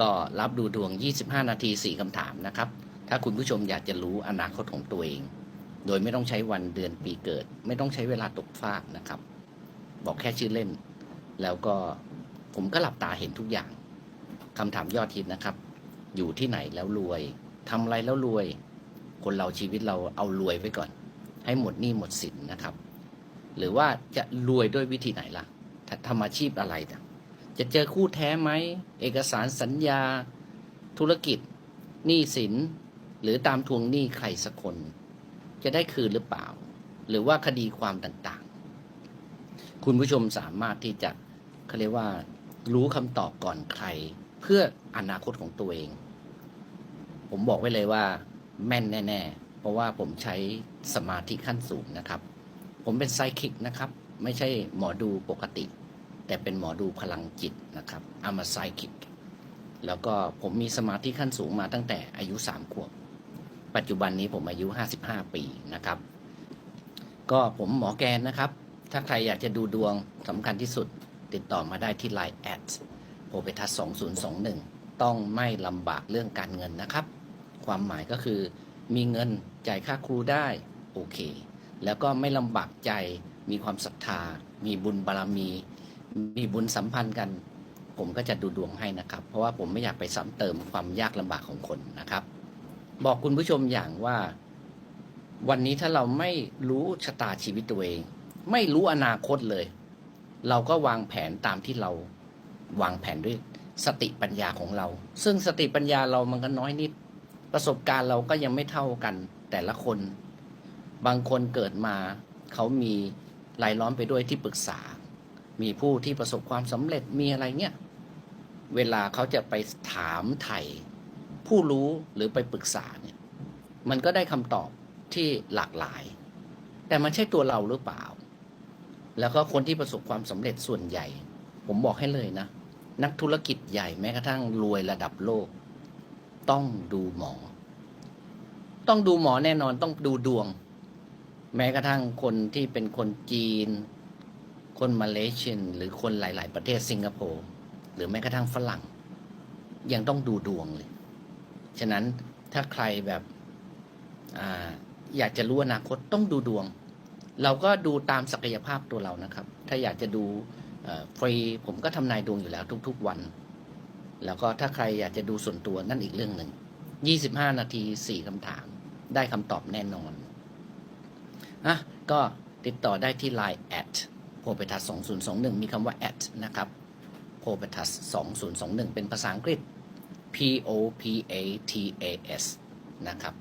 ก็รับดูดวง 25 นาที 4คำถามนะครับ ถ้าคุณผู้ชมอยากจะรู้อนาคตของตัวเอง โดยไม่ต้องใช้วันเดือนปีเกิด ไม่ต้องใช้เวลาตกฟากนะครับ บอกแค่ชื่อเล่น แล้วก็ผมก็หลับตาเห็นทุกอย่างคำถามยอดฮิตนะครับ อยู่ที่ไหนแล้วรวยทำอะไรแล้วรวย คนเราชีวิตเราเอารวยไว้ก่อน ให้หมดหนี้หมดสินนะครับ หรือว่าจะรวยด้วยวิธีไหนล่ะทำอาชีพอะไรนะ จะเจอคู่แท้ไหม เอกสารสัญญา ธุรกิจ หนี้สิน หรือตามทวงหนี้ใครสักคน จะได้คืนหรือเปล่า หรือว่าคดีความต่างๆ คุณผู้ชมสามารถที่จะเขาเรียกว่า รู้คำตอบก่อนใคร เพื่ออนาคตของตัวเอง ผมบอกไว้เลยว่า แม่นแน่ ๆ เพราะว่าผมใช้สมาธิขั้นสูงนะครับ ผมเป็นไซคิกนะครับ ไม่ใช่หมอดูปกติ แต่เป็นหมอดูพลังจิตนะครับอามาไซคิกแล้วก็ผมมีสมาธิขั้นสูงมาตั้งแต่อายุสามขวบ ปัจจุบันนี้ผมอายุ 55 ปีนะครับ ก็ผมหมอแกนนะครับ ถ้าใครอยากจะดูดวงสำคัญที่สุด ติดต่อมาได้ที่ Line แอดโพเปทัส2021 ต้องไม่ลำบากเรื่องการเงินนะครับ ความหมายก็คือ มีเงินจ่ายค่าครูได้โอเค แล้วก็ไม่ลำบากใจมีความศรัทธา มีบุญบารมี มีบุญสัมพันธ์กัน ผมก็จะดูดวงให้นะครับ เพราะว่าผมไม่อยากไปซ้ำเติมความยากลำบากของคนนะครับ บอกคุณผู้ชมอย่างว่า วันนี้ถ้าเราไม่รู้ชะตาชีวิตตัวเอง ไม่รู้อนาคตเลย เราก็วางแผนตามที่เราวางแผนด้วยสติปัญญาของเรา ซึ่งสติปัญญาเรามันก็น้อยนิด ประสบการณ์เราก็ยังไม่เท่ากัน แต่ละคน บางคนเกิดมา เขามีรายล้อมไปด้วยที่ปรึกษา มีผู้ที่ประสบความสำเร็จมีอะไรเงี้ยเวลาเขาจะไปถามไถ่ผู้รู้หรือไปปรึกษาเนี่ย มันก็ได้คำตอบที่หลากหลาย แต่มันใช่ตัวเราหรือเปล่า แล้วก็คนที่ประสบความสำเร็จส่วนใหญ่ ผมบอกให้เลยนะ นักธุรกิจใหญ่แม้กระทั่งรวยระดับโลก ต้องดูหมอ ต้องดูหมอแน่นอนต้องดูดวง แม้กระทั่งคนที่เป็นคนจีน คนมาเลเซียนหรือคนหลาย ๆ ประเทศสิงคโปร์หรือแม้กระทั่งฝรั่ง ยังต้องดูดวงเลย ฉะนั้นถ้าใครแบบออยากจะรู้อนาคตต้องดูดวง เราก็ดูตามศักยภาพตัวเรานะครับ ถ้าอยากจะดูฟรีผมก็ทำนายดวงอยู่แล้วทุก ๆ วัน แล้วก็ถ้าใครอยากจะดูส่วนตัวนั่นอีกเรื่องหนึ่ง25 นาที 4คำถาม ได้คำตอบแน่นอนนะก็ติดต่อได้ที่ Line แอดโพเปทัส2021 มีคำว่า at นะครับโพเปทัส2021 เป็นภาษาอังกฤษ P O P A T A S นะครับ